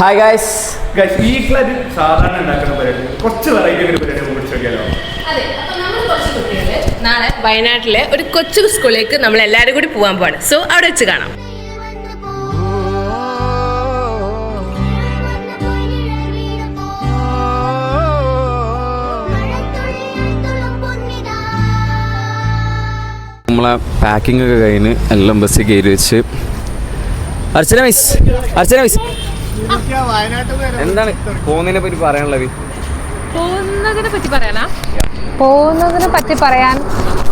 Hi guys guys ഈ club സാധാരണ ഉണ്ടാക്കുന്ന പരിപാടി കുറച്ച് വെറൈറ്റി ഒരു പരിപാടി നമുക്ക് പിടിച്ച് നോക്കിയാലോ അതെ അപ്പൊ നമ്മൾ കുറച്ച് നാളെ വയനാട്ടിലെ ഒരു കൊച്ചു സ്കൂളിലേക്ക് നമ്മൾ എല്ലാവരും കൂടി പോകാൻ പോവാണ്. സോ അവിടെ വെച്ച് കാണാം. നമ്മളെ പാക്കിംഗ് ഒക്കെ കഴിഞ്ഞ് എല്ലാം ബസ്സിൽ കയറി വെച്ച്. അർച്ചന മിസ് അർച്ചന മിസ് എന്താണ് പോകുന്നതിനെ പറ്റി പറയാനുള്ളത് പോകുന്നതിനെ പറ്റി പറയാനാ? പോകുന്നതിനെ പറ്റി പറയാൻ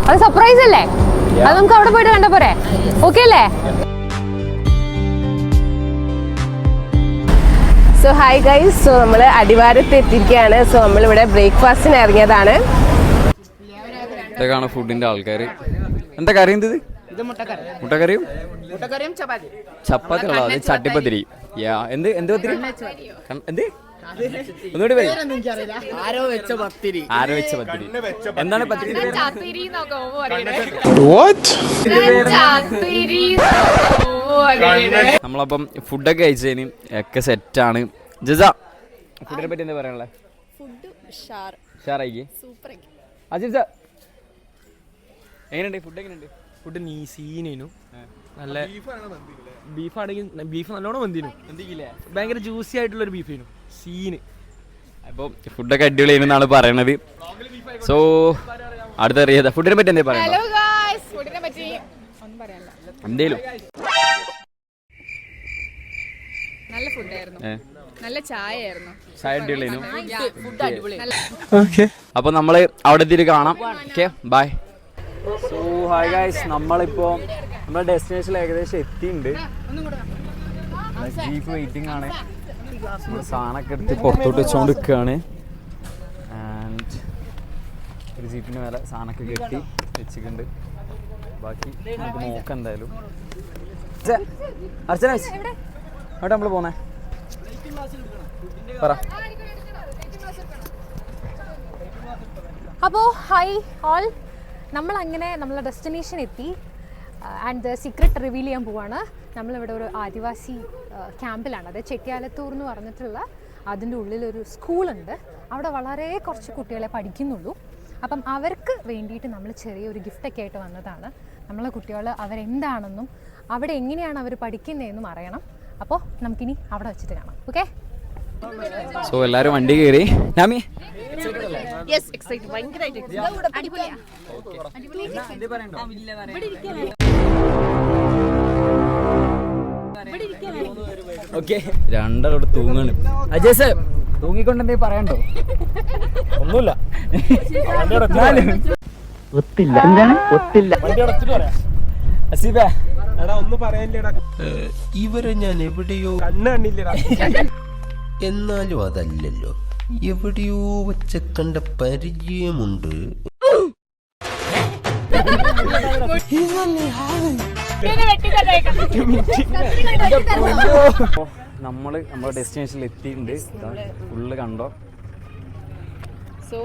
അത് സർപ്രൈസ് അല്ലേ? അത് നമുക്ക് അവിടെ പോയിട്ട് കണ്ട പോരെ? ഓക്കെ അല്ലേ? സോ ഹായ് ഗൈസ് സോ നമ്മൾ അടിവാരത്ത് എത്തിയിരിക്കുകയാണ്. സോ നമ്മളിവിടെ ബ്രേക്ക്ഫാസ്റ്റിന് ഇറങ്ങിയതാണ്. ഇതൊക്കെയാണ് ഫുഡിന്റെ ആൾക്കാർ എന്താ കറി എന്തത് മുട്ടക്കറിയും? ചപ്പാത്തി. ചട്ടിപ്പത്തിരി യാ എന്ത് എന്ത് പത്തിരി? എന്ത്? ഒന്നുകൂടി. ആരോ വെച്ച പത്തിരി. ആരോ വെച്ച പത്തിരി. എന്താണ് പത്തിരി? നമ്മളപ്പം ഫുഡൊക്കെ കഴിച്ചതിന് ഒക്കെ സെറ്റാണ്. ജസ ഫുഡിനെ പറ്റി എന്താ പറയാനുള്ളത് ഷാറായിക്ക് അജിത് സാർ എങ്ങനെയുണ്ട്? ഫുഡ് എങ്ങനെയുണ്ട്? ഫുഡ് നീ സീനു നല്ല ബീഫാണെങ്കിൽ ബീഫ് നല്ലോണം വന്തിനു ഭയങ്കര ജ്യൂസി ആയിട്ടുള്ള ഒരു ബീഫിനു സീന്. അപ്പോൾ ഫുഡൊക്കെ അടിപൊളിയാണെന്നാണ് പറയണത്. സോ അടുത്തറിയാതെ ഫുഡിനെ പറ്റി എന്താ പറയാം എന്തേലും? നല്ല ഫുഡായിരുന്നു. ഏ, നല്ല ചായ ആയിരുന്നു ചായ അടിപൊളിയായിരുന്നു അപ്പോൾ നമ്മൾ അവിടെ എത്തിയിട്ട് കാണാം. Okay bye so hi guys നമ്മളിപ്പോൾ നമ്മുടെ ഡെസ്റ്റിനേഷനിൽ ഏകദേശം എത്തിയിട്ടുണ്ട്. ജീപ്പ് വെയിറ്റിംഗ് ആണ്. നമ്മൾ സാധനമൊക്കെ എടുത്ത് പുറത്തോട്ട് വെച്ചുകൊണ്ട് നിൽക്കുകയാണ് ആൻഡ് ഒരു ജീപ്പിന് മേലെ സാധനമൊക്കെ കെട്ടി വെച്ചിട്ടുണ്ട്. ബാക്കി നമുക്ക് നോക്കാം എന്തായാലും. അർച്ചന എവിടെ? നമ്മൾ പോന്നേ? പറ. അപ്പോൾ ഹൈ ഓൾ നമ്മൾ അങ്ങനെ നമ്മളെ ഡെസ്റ്റിനേഷൻ എത്തി. ആൻഡ് ദ സീക്രട്ട് റിവീൽ ചെയ്യാൻ പോവാണ്. നമ്മളിവിടെ ഒരു ആദിവാസി ക്യാമ്പിലാണ് അത് ചെട്ടിയാലത്തൂർ എന്ന് പറഞ്ഞിട്ടുള്ള അതിന്റെ ഉള്ളിലൊരു സ്കൂളുണ്ട്. അവിടെ വളരെ കുറച്ച് കുട്ടികളെ പഠിക്കുന്നുള്ളൂ. അപ്പം അവർക്ക് വേണ്ടിയിട്ട് നമ്മൾ ചെറിയൊരു ഗിഫ്റ്റൊക്കെ ആയിട്ട് വന്നതാണ്. നമ്മളെ കുട്ടികൾ അവരെന്താണെന്നും അവിടെ എങ്ങനെയാണ് അവർ പഠിക്കുന്നതെന്നും അറിയണം. അപ്പോൾ നമുക്കിനി അവിടെ വെച്ചിട്ട് കാണാം. ഓക്കെ സോ എല്ലാവരും വണ്ടി കയറി. നാമി? ഓക്കെ. രണ്ടാളോട് തൂങ്ങാണ്. അജയ് സർ തൂങ്ങിക്കൊണ്ട് എന്തേ പറയണ്ടോ ഒന്നുമില്ല അസീബേ. എടാ ഒന്ന് പറയാനില്ലടാ ഇവരെ ഞാൻ എവിടെയോ കണ്ണ് കണ്ടില്ലടാ. എന്നാലും അതല്ലല്ലോ. എവിടെയോ വെച്ച കണ്ട പരിചയമുണ്ട് നമ്മൾ നമ്മുടെ ഡെസ്റ്റിനേഷനിൽ എത്തിയിട്ടുണ്ട് ഫുള്ള് കണ്ടോ? സോ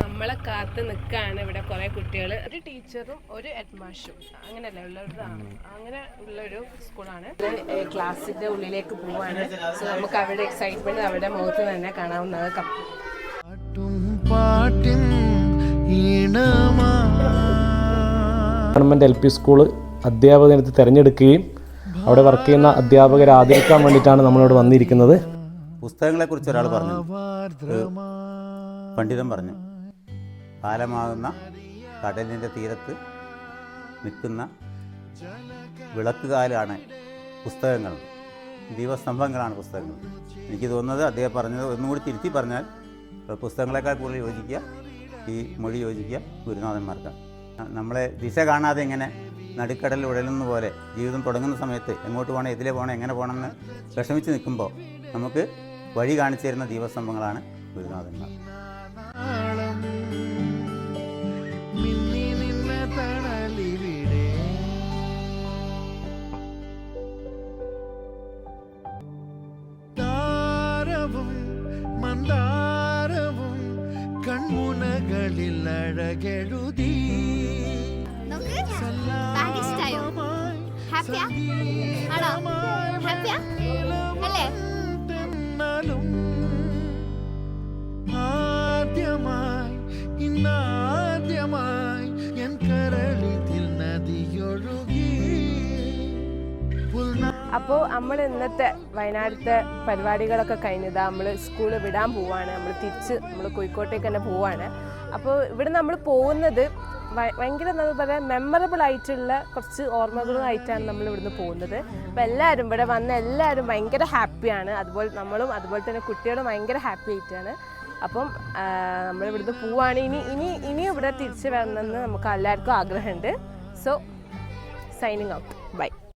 നമ്മളെ കാത്ത് നിൽക്കുകയാണ് ഇവിടെ കുറെ കുട്ടികൾ ഒരു ടീച്ചറും ഒരു ഹെഡ്മാഷും അങ്ങനെയല്ല ഉള്ളതാണ് അങ്ങനെ ഉള്ളൊരു സ്കൂളാണ്. ക്ലാസ്സിന്റെ ഉള്ളിലേക്ക് പോവാണ്. സോ നമുക്ക് അവിടെ എക്സൈറ്റ്മെന്റ് അവിടെ മുഖത്ത് തന്നെ കാണാവുന്നത് government government L P school അധ്യാപകനത്ത് തിരഞ്ഞെടുക്കുകയും അവിടെ വർക്ക് ചെയ്യുന്ന അധ്യാപകരെ ആദരിക്കാൻ വേണ്ടിയിട്ടാണ് നമ്മളിവിടെ വന്നിരിക്കുന്നത്. പുസ്തകങ്ങളെ കുറിച്ച് ഒരാൾ പറഞ്ഞു പണ്ഡിതൻ പറഞ്ഞു കാലമാകുന്ന കടലിന്റെ തീരത്ത് നിൽക്കുന്ന വിളക്കുകാലാണ് പുസ്തകങ്ങൾ. ദീപസ്തംഭങ്ങളാണ് പുസ്തകങ്ങൾ. എനിക്ക് തോന്നുന്നത് അദ്ദേഹം പറഞ്ഞത് ഒന്നുകൂടി തിരുത്തി പറഞ്ഞാൽ പുസ്തകങ്ങളെക്കാൾ കൂടുതൽ യോജിക്കുക ഈ മൊഴി യോജിക്കുക ഗുരുനാഥന്മാർക്കാണ് നമ്മളെ ദിശ കാണാതെ ഇങ്ങനെ നടുക്കടലിൽ ഉഴലുന്ന പോലെ ജീവിതം തുടങ്ങുന്ന സമയത്ത് എങ്ങോട്ട് പോകണം എതിലെ പോകണം എങ്ങനെ പോകണമെന്ന് വിഷമിച്ച് നിൽക്കുമ്പോൾ നമുക്ക് വഴി കാണിച്ചു തരുന്ന ദീപസ്തംഭങ്ങളാണ് ഗുരുനാഥന്മാർ. കൺമുനകളിൽ അഴകെഴുതി ഹാപ്പിയാ ഹാപ്പിയാ അല്ലേ? എന്നാലും ആദ്യമായി ഇന്നാദ്യമായി എൻ കരളിതിൽ നദിയൊഴുകി. അപ്പോൾ നമ്മൾ ഇന്നത്തെ വയനാട്ടിലത്തെ പരിപാടികളൊക്കെ കഴിഞ്ഞതാ. നമ്മൾ സ്കൂൾ വിടാൻ പോവാണ്. നമ്മൾ തിരിച്ച് നമ്മൾ കോഴിക്കോട്ടേക്ക് തന്നെ പോവാണ്. അപ്പോൾ ഇവിടെ നമ്മൾ പോകുന്നത് ഭയങ്കര എന്താ പറയുക മെമ്മറബിൾ ആയിട്ടുള്ള കുറച്ച് ഓർമ്മകളുമായിട്ടാണ് നമ്മൾ ഇവിടുന്ന് പോകുന്നത്. അപ്പം എല്ലാവരും ഇവിടെ വന്ന എല്ലാവരും ഭയങ്കര ഹാപ്പിയാണ് അതുപോലെ നമ്മളും അതുപോലെ തന്നെ കുട്ടികളും ഭയങ്കര ഹാപ്പി ആയിട്ടാണ്. അപ്പം നമ്മൾ ഇവിടുന്ന് പോവാണ്. ഇനി ഇനി ഇനി ഇവിടെ തിരിച്ച് വരണമെന്ന് നമുക്ക് എല്ലാവർക്കും ആഗ്രഹമുണ്ട്. So signing out by